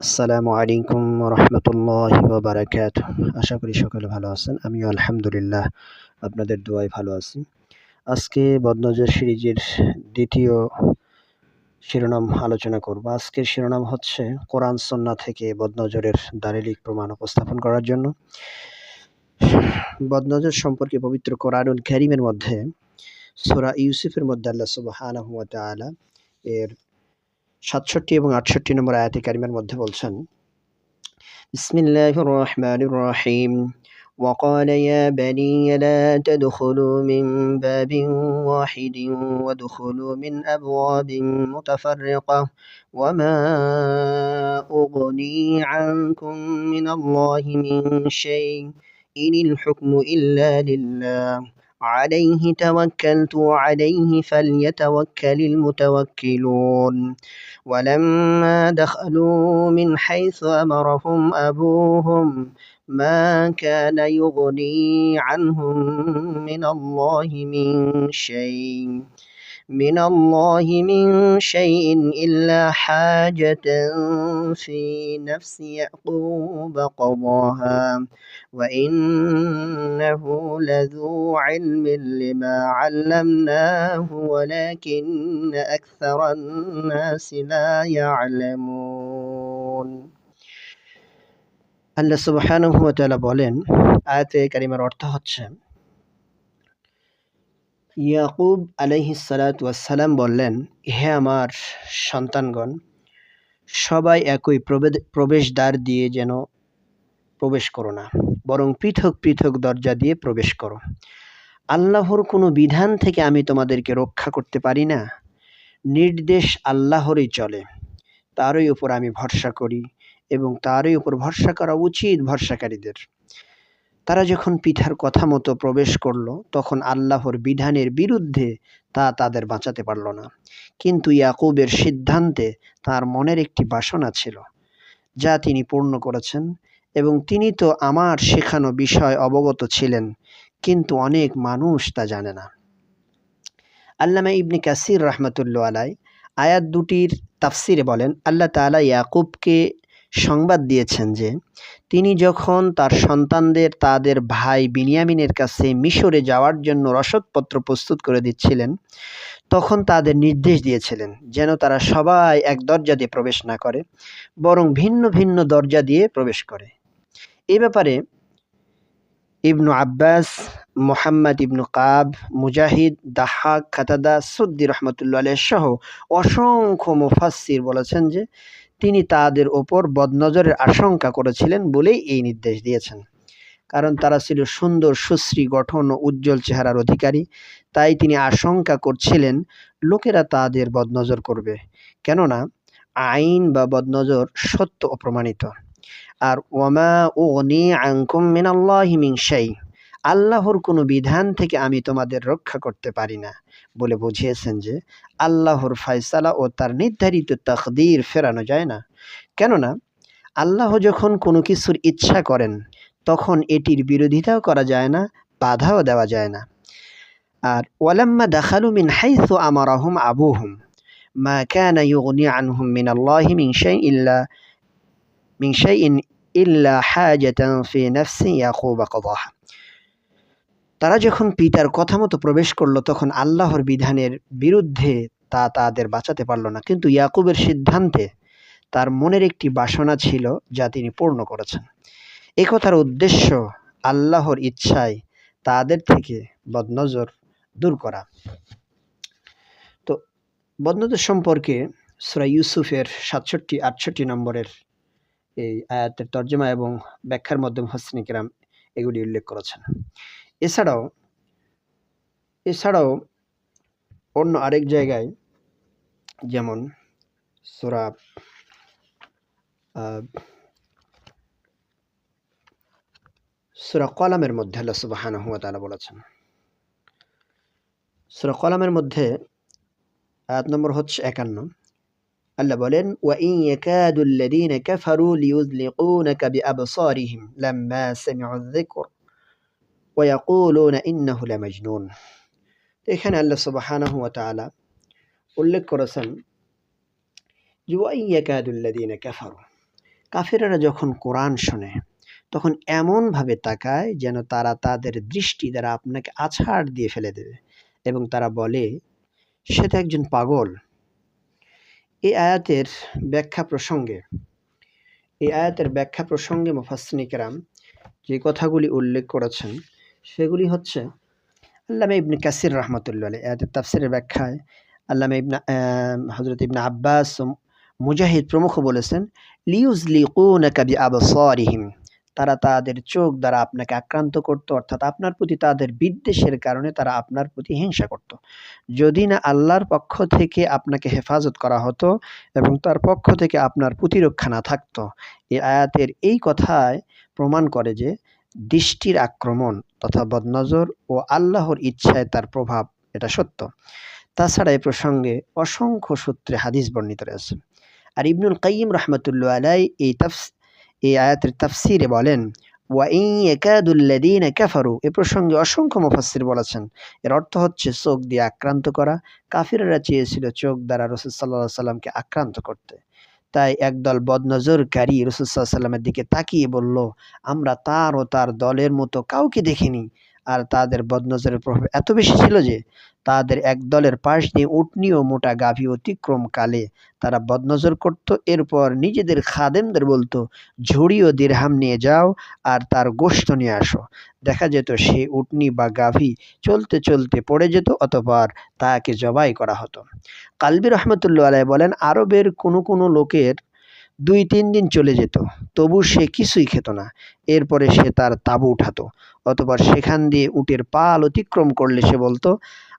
আসসালামু আলাইকুম রহমতুল্লাহ বারাকাত আশা করি সকলে ভালো আছেন, আমিও আলহামদুলিল্লাহ আপনাদের দোয়ায় ভালো আছি। আজকে বদনজর সিরিজের দ্বিতীয় শিরোনাম আলোচনা করব। আজকের শিরোনাম হচ্ছে কোরআন সন্না থেকে বদনজরের দালিলিক প্রমাণ উপস্থাপন করার জন্য। বদনজর সম্পর্কে পবিত্র কোরআনুল করিমের মধ্যে সোরা ইউসুফের মধ্যে আল্লাহ সুবাহ এর সাতষট্টি এবং আটষট্টি নম্বর আয়াতে কারিমের মধ্যে বলছেন বিসমিল্লাহির রহমানির রহিম وقال يا بني لا تدخلوا من باب واحد وادخلوا من أبواب متفرقة وما أغني عنكم من الله من شيء إن الحكم إلا لله عليه توكلت عليه فليتوكل المتوكلون. ولما دخلوا من حيث أمرهم أبوهم ما كان يغني عنهم من الله من شيء. من الله من شيء إلا حاجة في نفس يعقوب قضاها وإنه لذو علم لما علمناه ولكن أكثر الناس لا يعلمون আল্লাহ সুবহানাহু ওয়া তাআলা বলেন আয়াতে কারিমার অর্থ হচ্ছে ইয়াকুব আলাইহিসালাম বললেন, হে আমার সন্তানগণ, সবাই একই প্রবেশদ্বার দিয়ে যেন প্রবেশ করো না, বরং পৃথক পৃথক দরজা দিয়ে প্রবেশ করো। আল্লাহর কোনো বিধান থেকে আমি তোমাদেরকে রক্ষা করতে পারি না। নির্দেশ আল্লাহরই চলে। তারই উপর আমি ভরসা করি এবং তারই উপর ভরসা করা উচিত ভরসাকারীদের। তারা যখন পিঠার কথা মতো প্রবেশ করল, তখন আল্লাহর বিধানের বিরুদ্ধে তা তাদের বাঁচাতে পারল না। কিন্তু ইয়াকুবের সিদ্ধান্তে তার মনের একটি বাসনা ছিল, যা তিনি পূর্ণ করেছেন এবং তিনি তো আমার শেখানো বিষয় অবগত ছিলেন, কিন্তু অনেক মানুষ তা জানে না। আল্লামা ইবনে কাসির রহমতুল্লা আলাই আয়াত দুটির তাফসিরে বলেন, আল্লাহ তালা ইয়াকুবকে সংবাদ দিয়েছেন যে, তিনি যখন তার সন্তানদের, তাদের ভাই বিনিয়ামিনের কাছে মিশরে যাওয়ার জন্য রসদপত্র প্রস্তুত করে দিচ্ছিলেন, তখন তাদের নির্দেশ দিয়েছিলেন যেন তারা সবাই এক দরজা দিয়ে প্রবেশ না করে, বরং ভিন্ন ভিন্ন দরজা দিয়ে প্রবেশ করে। এ ব্যাপারে ইবনু আব্বাস, মোহাম্মদ ইবনু কাব, মুজাহিদ, দাহাক, খাতাদা, সুদ্দি রহমতুল্লাহ সহ অসংখ্য মুফাসির বলেছেন যে তিনি তাদের ওপর বদনজরের আশঙ্কা করেছিলেন বলেই এই নির্দেশ দিয়েছেন। কারণ তারা ছিল সুন্দর, সুশ্রী, গঠন ও উজ্জ্বল চেহারার অধিকারী। তাই তিনি আশঙ্কা করছিলেন, লোকেরা তাদের বদনজর করবে। কেননা, আইন বা বদনজর সত্য অপ্রমাণিত। আর ওমা ও নি আঙ্কুম মিনাল্লাহ মিংসাই আল্লাহর কোনো বিধান থেকে আমি তোমাদের রক্ষা করতে পারি না। বলে বুঝিয়েছেন যে, আল্লাহর ফায়সালা ও তার নির্ধারিত তকদির ফেরানো যায় না। কেননা, আল্লাহ যখন কোনো কিছুর ইচ্ছা করেন, তখন এটির বিরোধিতাও করা যায় না, বাধাও দেওয়া যায় না। আর ওয়ালাম্মা দাখালু মিন হাইসু আমারাহুম আবুহুম। মা কানা ইউগনি আনহুম মিন আল্লাহি শাই ইল্লা, মিন শাইইন ইল্লা হাজাতান ফি নাফসি ইয়াকুবা তারা যখন পিতার কথা মতো প্রবেশ করল, তখন আল্লাহর বিধানের বিরুদ্ধে তা তাদের বাঁচাতে পারল না। কিন্তু ইয়াকুবের সিদ্ধান্তে তার মনের একটি বাসনা ছিল যা তিনি পূর্ণ করেছেন। এ কথার উদ্দেশ্য আল্লাহর ইচ্ছায় তাদের থেকে বদনজর দূর করা। তো বদনজর সম্পর্কে সুরা ইউসুফের সাতষট্টি, আটষট্টি নম্বরের এই আয়াতের তর্জমা এবং ব্যাখ্যার মাধ্যমে হসনিকরাম এগুলি উল্লেখ করেছেন। এছাড়াও এছাড়াও অন্য আরেক জায়গায় যেমন সোরা সুরা কলামের মধ্যে আল্লাহ সুবাহান তালা বলেছেন সুরা কলামের মধ্যে আয়াত নম্বর হচ্ছে একান্ন আল্লাহ বলেন وَإِنْ يَكَادُ الَّذِينَ كَفَرُوا لِيُزْلِقُونَكَ بِأَبْصَارِهِمْ لَمَّا سَمِعُوا الذِّكْرَ ওয়াকুলনা ইন্নাহুলা মজনুন তো এখানে আল্লাহ সুবাহানা হুয়া তালা উল্লেখ করেছেন জুয়াইয়াকাদুল্লাদিন কাফারু, কাফেরারা যখন কোরআন শোনে, তখন এমনভাবে তাকায় যেন তারা তাদের দৃষ্টি দ্বারা আপনাকে আছাড় দিয়ে ফেলে দেবে এবং তারা বলে, সে তো একজন পাগল। এই আয়াতের ব্যাখ্যা প্রসঙ্গে এই আয়াতের ব্যাখ্যা প্রসঙ্গে মুফাসনিকেরাম যে কথাগুলি উল্লেখ করেছেন সেগুলি হচ্ছে আল্লামা ইবনে কাসির রহমতুল্লাহ আলী আয়াতের তাফসিরের ব্যাখ্যায় আল্লামা ইবনা হজরত ইবনা আব্বাস মুজাহিদ প্রমুখ বলেছেন লিউজ লিকুনাকা বিআবসারিহিম তারা তাদের চোখ দ্বারা আপনাকে আক্রান্ত করত, অর্থাৎ আপনার প্রতি তাদের বিদ্বেষের কারণে তারা আপনার প্রতি হিংসা করত। যদি না আল্লাহর পক্ষ থেকে আপনাকে হেফাজত করা হতো এবং তার পক্ষ থেকে আপনার প্রতিরক্ষা না থাকতো এই আয়াতের এই কথায় প্রমাণ করে যে দৃষ্টির আক্রমণ তথা বদনজর ও আল্লাহর ইচ্ছায় তার প্রভাব, এটা সত্য। তাছাড়া এই প্রসঙ্গে অসংখ্য সূত্রে হাদিস বর্ণিত রয়েছে। আর ইবনুল কাইম রহমতুল্লাহ আলাই এই তাফস, এই আয়াতের তাফসিরে বলেন ওয়াইয়াকাদুল্লাদিন কাফারু এ প্রসঙ্গে অসংখ্য মুফাসসির বলেছেন। এর অর্থ হচ্ছে চোখ দিয়ে আক্রান্ত করা। কাফিররা চেয়েছিল চোখ দ্বারা রসুল সাল্লাহ সাল্লামকে আক্রান্ত করতে। তাই একদল বদনজরকারী রসুল্লাহ সাল্লাহ সাল্লামের দিকে তাকিয়ে বলল, আমরা তার ও তার দলের মতো কাউকে দেখিনি। আর তাদের বদনজরের প্রভাব এত বেশি ছিল যে তাদের এক দলের পাশ দিয়ে উটনি ও মোটা গাভী অতিক্রম কালে তারা বদনজর করত। এরপর নিজেদের খাদেমদের বলতো ঝুড়ি ও দিরহাম নিয়ে যাও আর তার গোশত নিয়ে আসো। দেখা যেত সে উটনি বা গাভী চলতে চলতে পড়ে যেত অতপর তাকে জবাই করা হতো। কালবি রহমতুল্লাহ আলাই বলেন, আরবের কোনো কোনো লোকের দুই তিন দিন চলে যেত, তবু সে কিছুই খেত না। এরপরে সে তার তাঁবু উঠাতো, অতপর সেখান দিয়ে উটের পাল অতিক্রম করলে সে বলতো,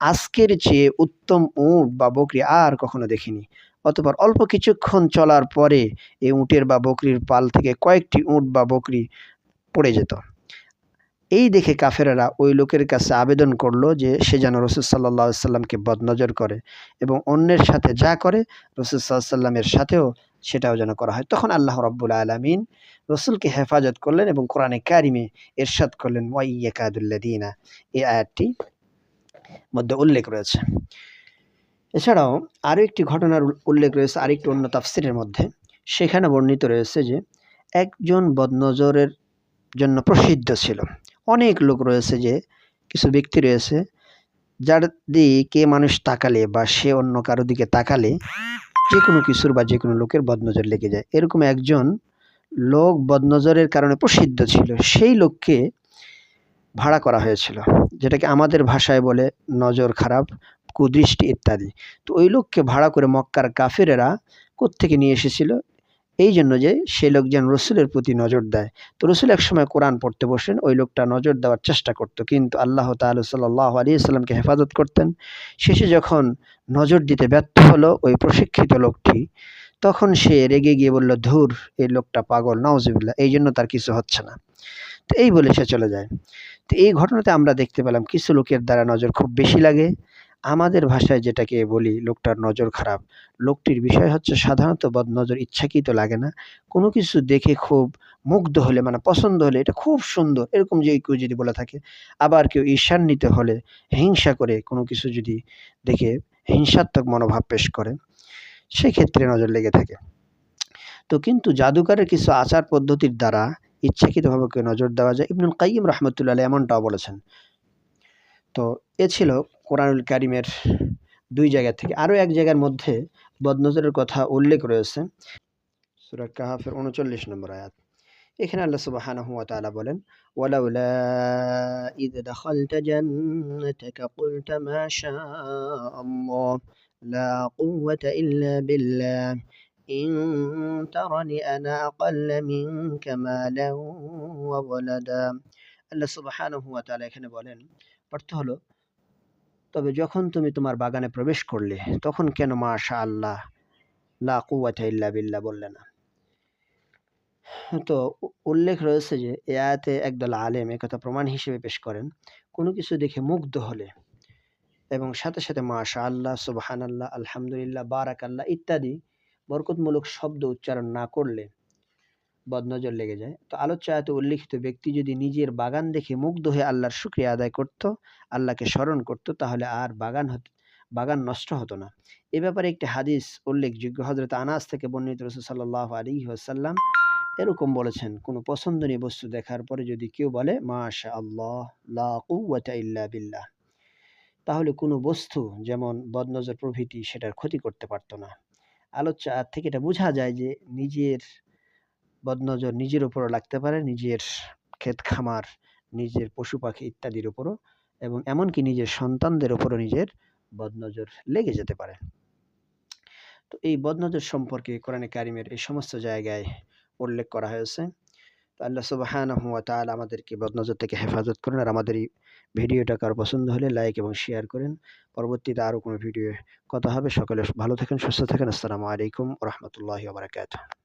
আজকের চেয়ে উত্তম উট বা বকরি আর কখনো দেখিনি। অতপর অল্প কিছুক্ষণ চলার পরে এই উটের বা বকরির পাল থেকে কয়েকটি উট বা বকরি পড়ে যেত। এই দেখে কাফেরারা ওই লোকের কাছে আবেদন করল যে সে যেন রসুল সাল্লাহ সাল্লামকে বদনজর করে এবং অন্যের সাথে যা করে, রসুল সাল্লামের সাথেও সেটাও যেন করা হয়। তখন আল্লাহ রব্বুল আলমিন রসুলকে হেফাজত করলেন এবং কোরআনে কারিমে এরশাদ করলেন ওয়াইয়াকাদুল্লাদিনা এই আয়াতটি মধ্যে উল্লেখ রয়েছে। এছাড়াও আরও একটি ঘটনার উল্লেখ রয়েছে, আরেকটি অন্য তাফসিরের মধ্যে। সেখানে বর্ণিত রয়েছে যে, একজন বদনজরের জন্য প্রসিদ্ধ ছিল। অনেক লোক রয়েছে যে, কিছু ব্যক্তি রয়েছে যার দিকে মানুষ তাকালে বা সে অন্য কারও দিকে তাকালে যে কোনো কিছুর বা যে কোনো লোকের বদনজর লেগে যায়। এরকম একজন লোক বদনজরের কারণে প্রসিদ্ধ ছিল। সেই লোককে ভাড়া করা হয়েছিল, যেটাকে আমাদের ভাষায় বলে নজর খারাপ, কুদৃষ্টি ইত্যাদি। তো ওই লোককে ভাড়া করে মক্কার কাফেরেরা কোত্থেকে নিয়ে এসেছিল? এই জন্য যে সে লোক যেন রসুলের প্রতি নজর দেয়। তো রসুল একসময় কোরআন পড়তে বসেন ওই লোকটা নজর দেওয়ার চেষ্টা করত। কিন্তু আল্লাহ তাল্লাহ সাল্লাহ আলী সাল্লামকে হেফাজত করতেন। শেষে যখন নজর দিতে ব্যর্থ হলো ওই প্রশিক্ষিত লোকটি, তখন সে রেগে গিয়ে বলল, ধুর, এই লোকটা পাগল নওয়াজিবুল্লাহ এই জন্য তার কিছু হচ্ছে না। তো এই বলে সে চলে যায়। তো এই ঘটনাতে আমরা দেখতে পেলাম, কিছু লোকের দ্বারা নজর খুব বেশি লাগে আমাদের ভাষায় যেটাকে বলি, লোকটার নজর খারাপ। লোকটির বিষয় হচ্ছে সাধারণত বদনজর ইচ্ছাকৃত লাগে না। কোনো কিছু দেখে খুব মুগ্ধ হলে মানে পছন্দ হলে এটা খুব সুন্দর। এরকম যে কেউ যদি বলে থাকে। আবার কেউ ঈর্ষান্বিত হলে, হিংসা করে কোনো কিছু যদি দেখে হিংসাত্মক মনোভাব পেশ করে, সেক্ষেত্রে নজর লেগে থাকে। তো কিন্তু জাদুকারের কিছু আচার পদ্ধতির দ্বারা ইচ্ছাকৃতভাবে কেউ নজর দেওয়া যায়। ইবনুল কাইম রহমতুল্লাহ এমনটাও বলেছেন। তো এ ছিল কোরআনুল কারিমের দুই জায়গা থেকে। আরও এক জায়গার মধ্যে বদনজরের কথা উল্লেখ রয়েছে। সুরা কাহাফের উনচল্লিশ নম্বর আয়াত। এখানে আল্লাহ সুবহানাহু ওয়া বলেন মা শাআল্লাহ, লা আনা আল্লাহ এখানে বলেন অর্থ হলো, তবে যখন তুমি তোমার বাগানে প্রবেশ করলে, তখন কেন মা মাশা আল্লাহ লা ইল্লা বিল্লাহ বললে না? তো উল্লেখ রয়েছে যে এ আয়াতে একদল আলেম একথা প্রমাণ হিসেবে পেশ করেন, কোনো কিছু দেখে মুগ্ধ হলে এবং সাথে সাথে মাশা আল্লাহ সুবহান আল্লাহ আলহামদুলিল্লাহ বারাক আল্লাহ ইত্যাদি বরকতমূলক শব্দ উচ্চারণ না করলে বদনজর লেগে যায়। তো আলোচ্য আয়াতে উল্লিখিত ব্যক্তি যদি নিজের বাগান দেখে মুগ্ধ হয়ে আল্লাহর শুক্রিয়া আদায় করত, আল্লাহকে স্মরণ করত, তাহলে আর বাগান হতো, বাগান নষ্ট হতো না। এ ব্যাপারে একটি হাদিস উল্লেখযোগ্য। হজরত আনাস থেকে বর্ণিত রসুল সাল্লাহ আলী ওসাল্লাম এরকম বলেছেন, কোনো পছন্দনীয় বস্তু দেখার পরে যদি কেউ বলে মাশা আল্লাহ ইল্লা বিল্লাহ, তাহলে কোনো বস্তু যেমন বদনজর প্রভৃতি সেটার ক্ষতি করতে পারতো না। আলোচ্য থেকে এটা বোঝা যায় যে নিজের বদনজর নিজের উপরও লাগতে পারে, নিজের ক্ষেত খামার, নিজের পশু পাখি ইত্যাদির উপরও এবং এমনকি নিজের সন্তানদের উপরও নিজের বদনজর লেগে যেতে পারে। তো এই বদনজর সম্পর্কে কোরআনে কারিমের এই সমস্ত জায়গায় উল্লেখ করা হয়েছে। তো আল্লাহ সুবাহানহু ওয়া তাআলা আমাদেরকে বদনজর থেকে হেফাজত করেন আর আমাদের এই ভিডিওটা কার পছন্দ হলে লাইক এবং শেয়ার করেন। পরবর্তীতে আরও কোনো ভিডিও কথা হবে, সকলে ভালো থাকেন, সুস্থ থাকেন। আসসালামু আলাইকুম রহমতুল্লাহি ওয়া বারাকাতুহু।